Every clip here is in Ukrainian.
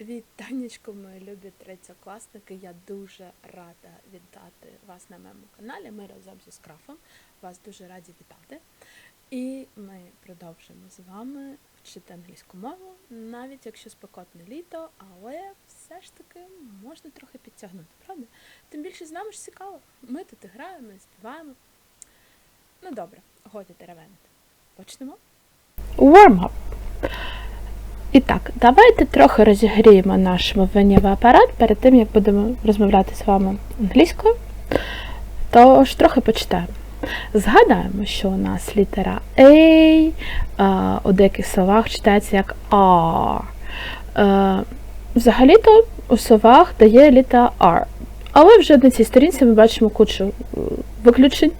Вітанечко, мої любі третьокласники. Я дуже рада вітати вас на моєму каналі. Ми разом зі Скрафом вас дуже раді вітати. І ми продовжимо з вами вчити англійську мову, навіть якщо спекотне літо, але все ж таки можна трохи підтягнути, правда? Тим більше з нами ж цікаво. Ми тут граємо, і співаємо. Ну добре, годі теревенити. Почнемо. Warm-up. І так, давайте трохи розігріємо наш мовленнєвий апарат перед тим, як будемо розмовляти з вами англійською. Тож трохи почитаємо. Згадаємо, що у нас літера A у деяких словах читається як. Е, Взагалі-то у словах дає літера R. Але вже на цій сторінці ми бачимо кучу е, виключень.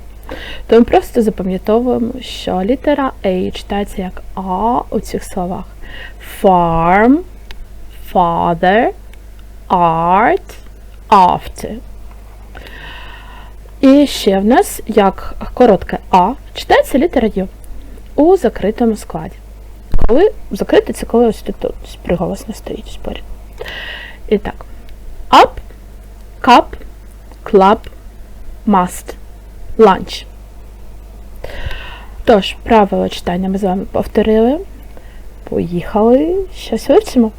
Тому просто запам'ятовуємо, що літера A читається як А у цих словах. Farm, father, art, after. І ще в нас, як коротке А, читається літера Ю у закритому складі. Коли закрите, це коли ось тут, приголосно стоїть поряд. І так. Up, cup, club, must, lunch. Тож, правило читання ми з вами повторили. Поїхали. Щось вивчимо.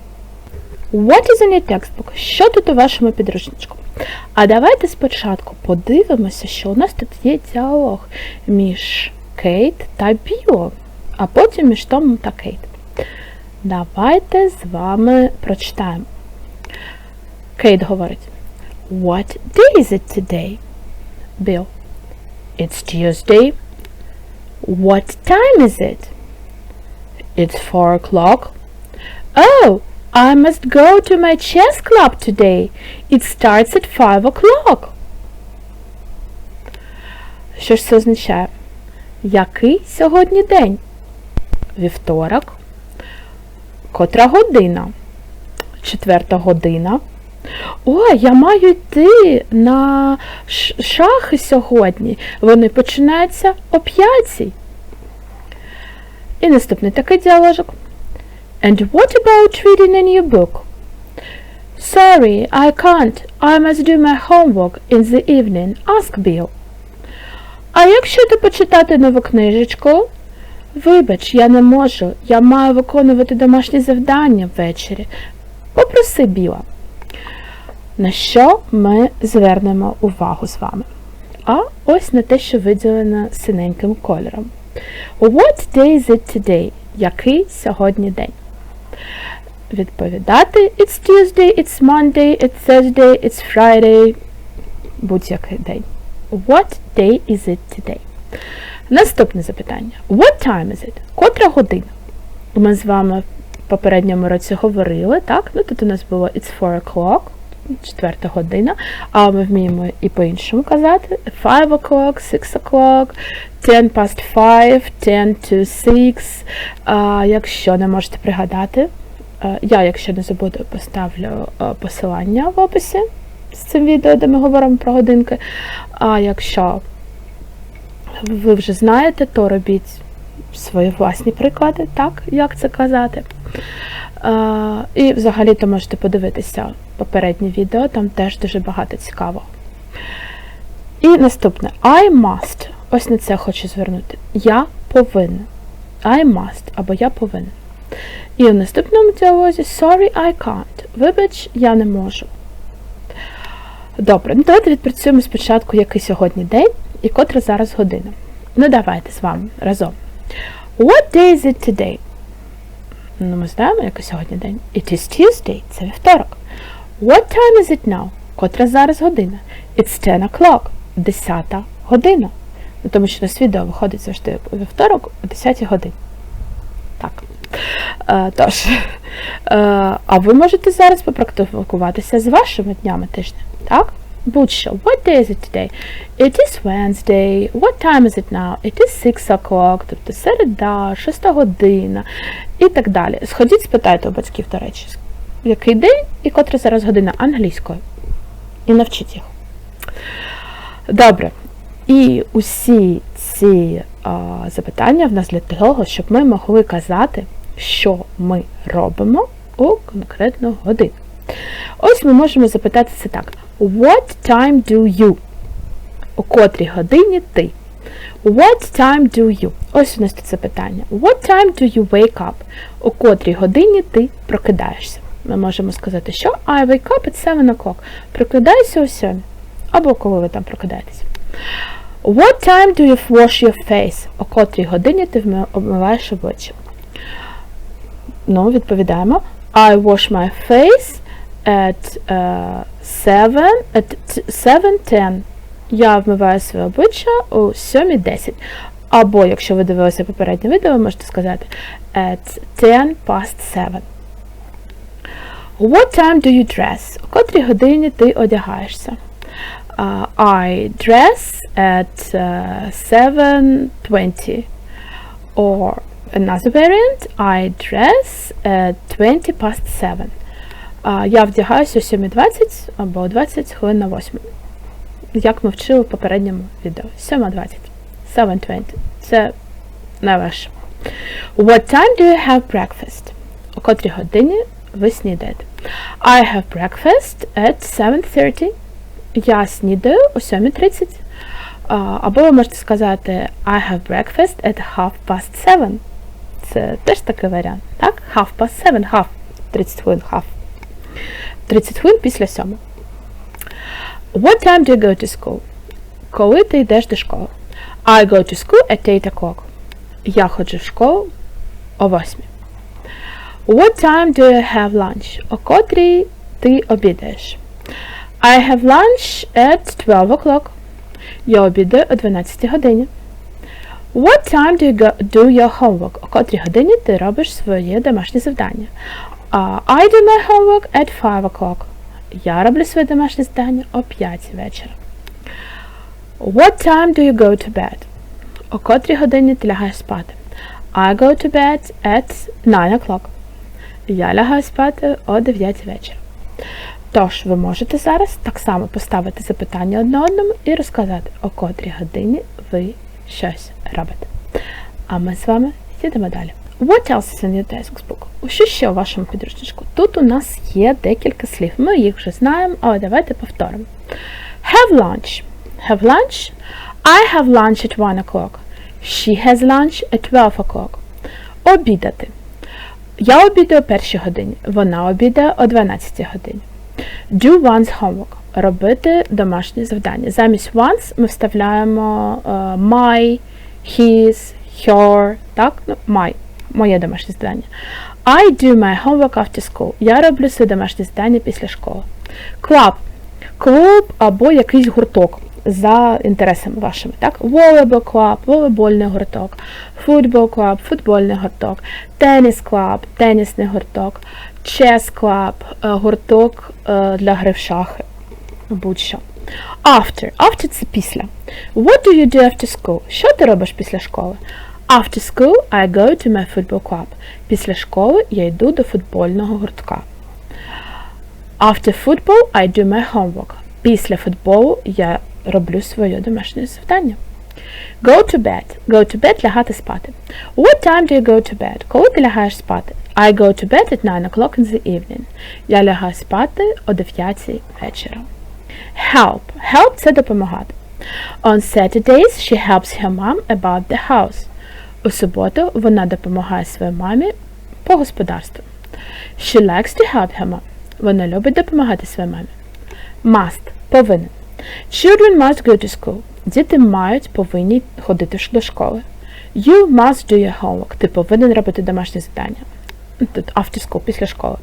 What is in your textbook? Що тут у вашому підручничку? А давайте спочатку подивимося, що у нас тут є діалог між Кейт та Біло, а потім між Томом та Кейт. Давайте з вами прочитаємо. Кейт говорить: What day is it today? Bill. It's Tuesday. What time is it? It's four o'clock. Oh, I must go to my chess club today. It starts at five o'clock. Що ж це означає? Який сьогодні день? Вівторок. Котра година? Четверта година. О, я маю йти на шахи сьогодні. Вони починаються о п'ятій. І наступний такий діаложок. And what about reading a new book? Sorry, I can't. I must do my homework in the evening. Ask Bill. А як щодо почитати нову книжечку? Вибач, я не можу. Я маю виконувати домашні завдання ввечері. Попроси Біла. На що ми звернемо увагу з вами? А ось на те, що виділено синеньким кольором. What day is it today? Який сьогодні день? Відповідати It's Tuesday, it's Monday, it's Thursday, it's Friday. Будь-який день. What day is it today? Наступне запитання. What time is it? Котра година? Ми з вами в попередньому році говорили, так? Ну тут у нас було It's 4 o'clock, четверта година, а ми вміємо і по-іншому казати. 5 o'clock, 6 o'clock, 10 past 5, 10 to 6. А, якщо не можете пригадати, я, якщо не забуду, поставлю посилання в описі з цим відео, де ми говоримо про годинки. А якщо ви вже знаєте, то робіть свої власні приклади, так, як це казати. І взагалі-то можете подивитися попереднє відео, там теж дуже багато цікавого. І наступне I must. Ось на це хочу звернути. Я повинен. I must або я повинен. І в наступному діалозі Sorry, I can't. Вибач, я не можу. Добре, ну давайте відпрацюємо спочатку, який сьогодні день і котра зараз година. Ну давайте з вами разом. What day is it today? Ну, ми знаємо, який сьогодні день. It is Tuesday, це вівторок. What time is it now? Котра зараз година? It's 10 o'clock, 10 година. Ну, тому що на відео виходить завжди у вівторок о 10 годині. Так. Е, тож, е, а ви можете зараз попрактикуватися з вашими днями тижня, так? Будь-що. What day is it today? It is Wednesday. What time is it now? It is 6 o'clock, тобто середа, 6 година і так далі. Сходіть, спитайте у батьків, до речі, який день і котра зараз година англійською. І навчіть їх. Добре. І усі ці а, запитання в нас для того, щоб ми могли казати, що ми робимо у конкретну годину. Ось ми можемо запитати це так. What time do you? У котрій годині ти? What time do you? Ось у нас тут запитання. What time do you wake up? У котрій годині ти прокидаєшся? Ми можемо сказати, що I wake up at 7 o'clock. Прокидаюся о 7. Або коли ви там прокидаєтесь. What time do you wash your face? О котрій годині ти обмиваєш обличчя? Ну, відповідаємо. I wash my face at uh, 7, at 7.10. Я вмиваю своє обличчя о 7.10. Або, якщо ви дивилися попереднє відео, ви можете сказати at 10 past 7. What time do you dress? О котрій годині ти одягаєшся? Uh, I dress at uh, 7.20. Or another variant, I dress at 20 past 7. Я вдягаюся о 7.20 або о 20 хвилин на 8. Як ми вчили в попередньому відео. 7.20. 7.20. Це найважче. What time do you have breakfast? О котрій годині ви снідаєте? I have breakfast at 7.30. Я снідаю о 7.30. А, Або ви можете сказати I have breakfast at half past seven. Це теж такий варіант. Так? Half past seven, half. 30 хвилин, half. 30 хвилин після сьомого. What time do you go to school? Коли ти йдеш до школи? I go to school at 8 o'clock. Я ходжу в школу о 8. What time do you have lunch? О котрій ти обідаєш? I have lunch at 12 o'clock. Я обідаю о 12 годині. What time do you go, do your homework? О котрій годині ти робиш своє домашнє завдання? I do my homework at 5 o'clock. Я роблю своє домашнє завдання о 5 вечора. What time do you go to bed? О котрій годині ти лягаєш спати? I go to bed at 9 o'clock. Я лягаю спати о 9 вечора. Тож, ви можете зараз так само поставити запитання одне одному і розказати, о котрій годині ви щось робите. А ми з вами їдемо далі. What else is in your textbook? Що ще у вашому підручничку? Тут у нас є декілька слів. Ми їх вже знаємо, але давайте повторимо. Have lunch. Have lunch. I have lunch at 1 o'clock. She has lunch at 12 o'clock. Обідати. Я обідаю о першій годині. Вона обідає о 12 годині. Do one's homework. Робити домашнє завдання. Замість once ми вставляємо е, my, his, her, так? Ну, my. Моє домашнє завдання. I do my homework after school. Я роблю своє домашнє завдання після школи. Club. Клуб або якийсь гурток за інтересами вашими. Так? Volleyball club, волейбольний гурток, football club, футбольний гурток, tennis club, тенісний гурток, chess club, е, гурток е, для гри в шахи. Будь-що. After. After це після. What do you do after school? Що ти робиш після школи? After school I go to my football club. Після школи я йду до футбольного гуртка. After football I do my homework. Після футболу я роблю своє домашнє завдання. Go to bed. Go to bed – лягати спати. What time do you go to bed? Коли ти лягаєш спати? I go to bed at 9 o'clock in the evening. Я лягаю спати о 9 вечора. Help. Help – це допомагати. On Saturdays she helps her mom about the house. У суботу вона допомагає своїй мамі по господарству. She likes to help her mom. Вона любить допомагати своїй мамі. Must – повинен. Children must go to school. Діти мають повинні ходити до школи. You must do your homework. Ти повинен робити домашнє завдання. Тут after school, після школи.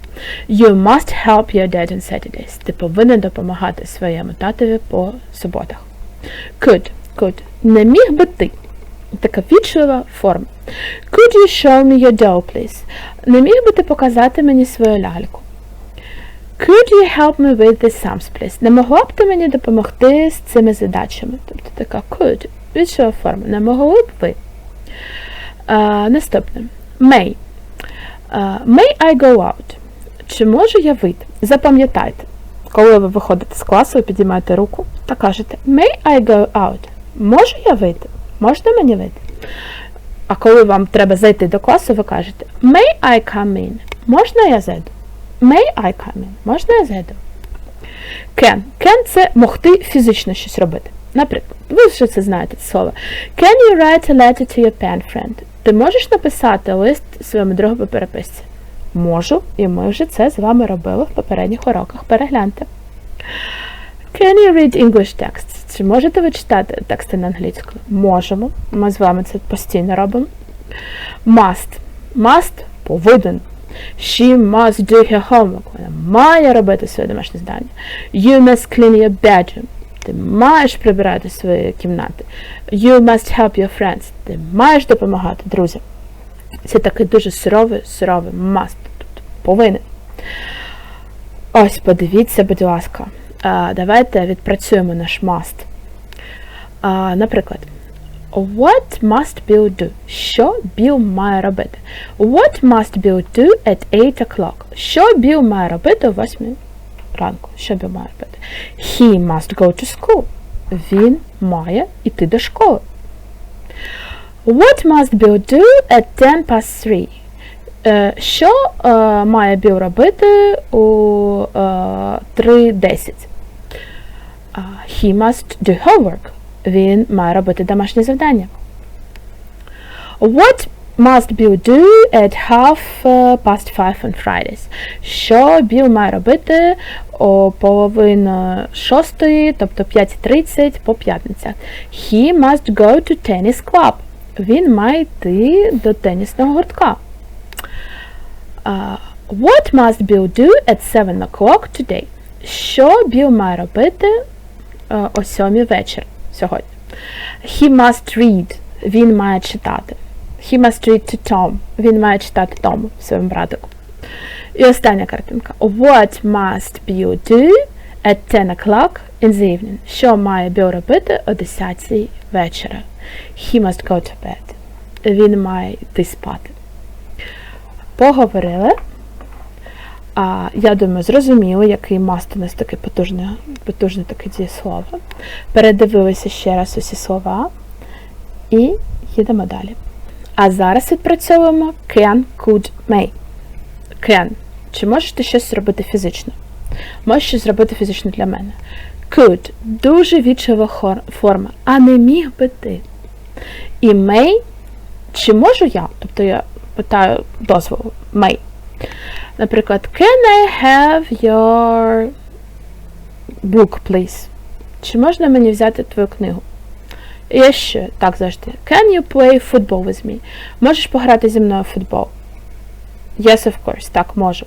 You must help your dad on Saturdays. Ти повинен допомагати своєму татові по суботах. Could. Could. Не міг би ти. Така вічлива форма. Could you show me your doll, please? Не міг би ти показати мені свою ляльку? Could you help me with the sums, please? Не могла б ти мені допомогти з цими задачами? Тобто така could, вічлива форма. Не могли б ви? А, наступне. May. А, may I go out? Чи можу я вийти? Запам'ятайте, коли ви виходите з класу, ви підіймаєте руку та кажете May I go out? Можу я вийти? Можете мені вийти? А коли вам треба зайти до класу, ви кажете May I come in? Можна я зайду? May I come in? Можна я зайду? Can. Can – це могти фізично щось робити. Наприклад, ви вже це знаєте це слово. Can you write a letter to your pen friend? Ти можеш написати лист своєму другу по переписці? Можу, і ми вже це з вами робили в попередніх уроках. Перегляньте. Can you read English texts? Чи можете ви читати тексти на англійську? Можемо. Ми з вами це постійно робимо. Must. Must повинен. She must do her homework. Вона має робити своє домашнє завдання. You must clean your bedroom. Ти маєш прибирати свої кімнати. You must help your friends. Ти маєш допомагати друзям. Це такий дуже суровий, суровий must. Тобто повинен. Ось, подивіться, будь ласка. Давайте відпрацюємо наш must. Наприклад, What must Bill do? Що Біл має робити? What must Bill do at 8 o'clock? Що Біл має робити о 8 ранку? Що Біл має робити? He must go to school. Він має йти до школи. What must Bill do at 10 past 3? Е, Що е, має Біл робити у е, 3.10? Uh, he must do homework. Він має робити домашнє завдання. What must Bill do at half past five on Fridays? Що Біл має робити о половину шостої, тобто 5.30 по п'ятницях? He must go to tennis club. Він має йти до тенісного гуртка. Uh, what must Bill do at 7 o'clock today? Що Біл має робити uh, о сьомій вечір сьогодні? He must read. Він має читати. He must read to Tom. Він має читати Тому, своєму братику. І остання картинка. What must Bill do at 10 o'clock in the evening? Що має Біл робити о 10 вечора? He must go to bed. Він має йти спати. Поговорили. А, Я думаю, зрозуміли, який must у нас таке потужне, потужне таке дієслово. Передивилися ще раз усі слова і їдемо далі. А зараз відпрацьовуємо can, could, may. Can. Чи можеш ти щось зробити фізично? Можеш щось зробити фізично для мене. Could дуже вічова форма, а не міг би ти. І may, чи можу я? Тобто я питаю дозволу. May. Наприклад, can I have your book, please? Чи можна мені взяти твою книгу? І ще, так завжди. Can you play football with me? Можеш пограти зі мною в футбол? Yes, of course, так, можу.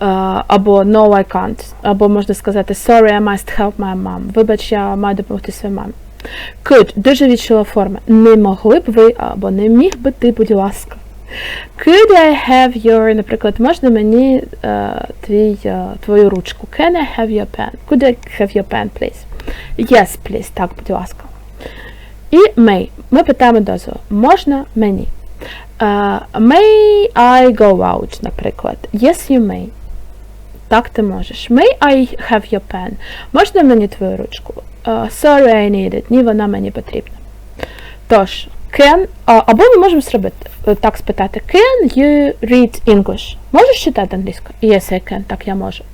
Uh, або no, I can't. Або можна сказати sorry, I must help my mom. Вибач, я маю допомогти своїй мамі. Could, дуже відчула форма. Не могли б ви, або не міг би ти, будь ласка. Could I have your, наприклад, можна мені uh, твій, uh, твою ручку? Can I have your pen? Could I have your pen, please? Yes, please. Так, будь ласка. І may. Ми питаємо дозволу. Можна мені? Uh, may I go out, наприклад. Yes, you may. Так, ти можеш. May I have your pen? Можна мені твою ручку? Uh, sorry, I need it. Ні, вона мені потрібна. Тож, can, або ми можемо зробити, так спитати, can you read English? Можеш читати англійську? Yes, I can. Так, я можу.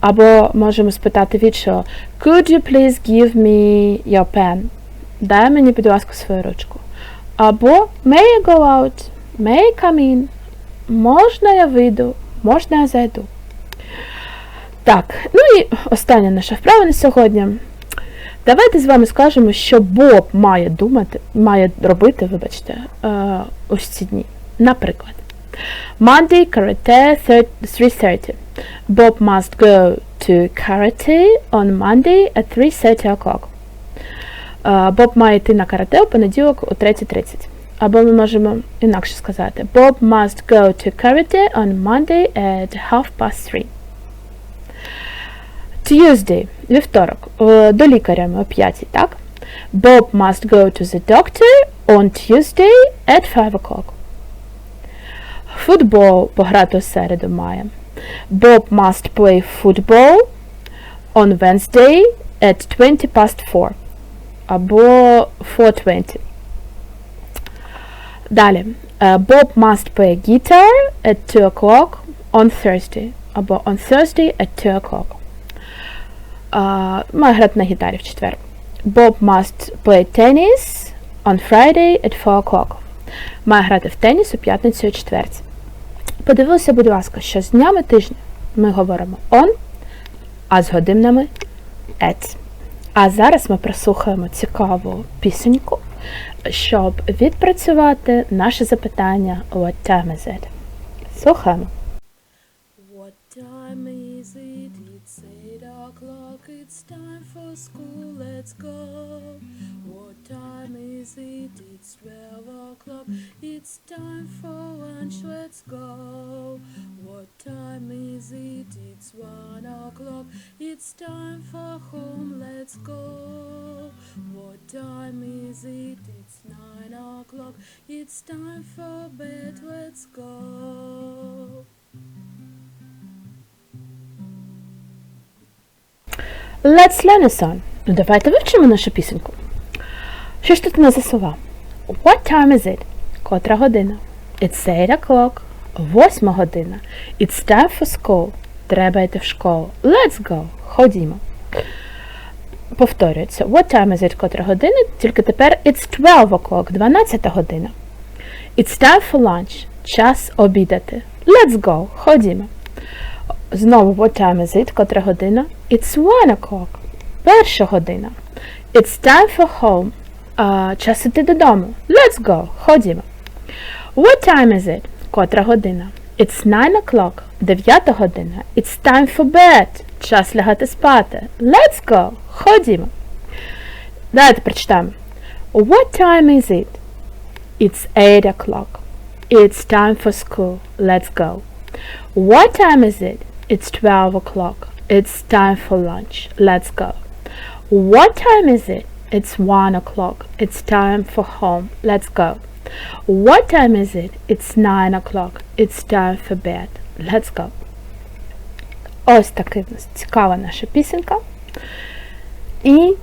Або можемо спитати від що, could you please give me your pen? Дай мені, будь ласка, свою ручку. Або may I go out? May I come in? Можна я вийду? Можна я зайду? Так, ну і остання наша вправа на сьогодні. Давайте з вами скажемо, що Боб має думати, має робити, вибачте, ось ці дні. Наприклад, Monday karate 3.30. Bob must go to karate on Monday at 3.30 o'clock. Боб має йти на карате у понеділок о 3.30. Або ми можемо інакше сказати. Bob must go to karate on Monday at half past three. Tuesday, вівторок, до лікаря ми о 5, так? Bob must go to the doctor on Tuesday at 5 o'clock. Футбол пограти у середу має. Bob must play football on Wednesday at 20 past 4 або 4.20. Далі. Uh, Bob must play guitar at 2 o'clock on Thursday. або on Thursday at 2 o'clock. А, має грати на гітарі в четвер. Bob must play tennis on Friday at 4 o'clock. Має грати в теніс у п'ятницю і четверці. Подивилися, будь ласка, що з днями тижня ми говоримо on, а з годинами at. А зараз ми прослухаємо цікаву пісеньку, щоб відпрацювати наше запитання What time is it? Слухаємо. It's time for lunch. Let's go. What time is it? It's one o'clock. It's time for home. Let's go. What time is it? It's nine o'clock. It's time for bed. Let's go. Let's learn a song. Ну давайте вивчимо нашу пісеньку. Що ж тут у нас за слова? What time is it? Котра година? It's 8 o'clock. Восьма година. It's time for school. Треба йти в школу. Let's go. Ходімо. Повторюється. What time is it? Котра година? Тільки тепер it's 12 o'clock. 12 година. It's time for lunch. Час обідати. Let's go. Ходімо. Знову what time is it? Котра година? It's one o'clock. Перша година. It's time for home. А, час іти додому. Let's go. Ходімо. What time is it? Котра година? It's nine o'clock. Дев'ята година. It's time for bed. Час лягати спати. Let's go. Ходімо. Давайте прочитаємо. What time is it? It's eight o'clock. It's time for school. Let's go. What time is it? It's 12 o'clock. It's time for lunch. Let's go. What time is it? It's 1 o'clock. It's time for home. Let's go. What time is it? It's 9 o'clock. It's time for bed. Let's go. Ось така цікава наша пісенька. І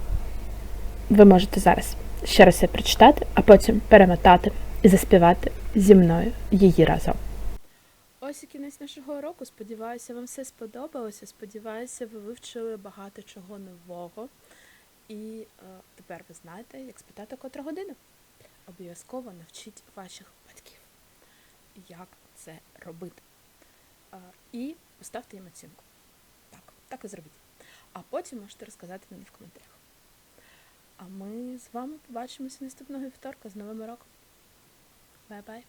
ви можете зараз ще раз її прочитати, а потім перемотати і заспівати зі мною її разом. Ось і кінець нашого уроку. Сподіваюся, вам все сподобалося. Сподіваюся, ви вивчили багато чого нового. І е, тепер ви знаєте, як спитати котра година. Обов'язково навчіть ваших батьків, як це робити. І поставте їм оцінку. Так, так і зробіть. А потім можете розказати мені в коментарях. А ми з вами побачимося наступного вівторка з новим роком. Бай-бай!